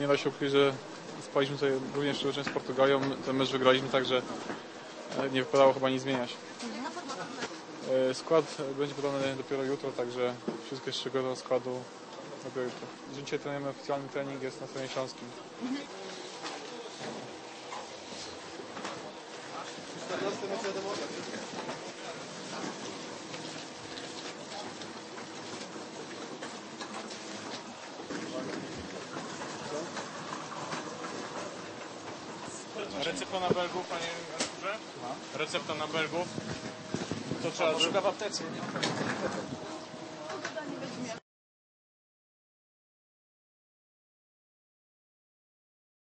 nie da się ukryć, że spaliśmy sobie również z Portugalią. Ten mecz wygraliśmy, także e, nie wypadało chyba nic zmieniać. E, Skład będzie podany dopiero jutro, także wszystkie szczegóły tego składu dopiero jutro. Dzisiaj trenujemy oficjalny trening, jest na stronie śląskim. Recepta na Belgów, panie Arturze? Recepta na Belgów. To trzeba... Szuka w aptece, nie?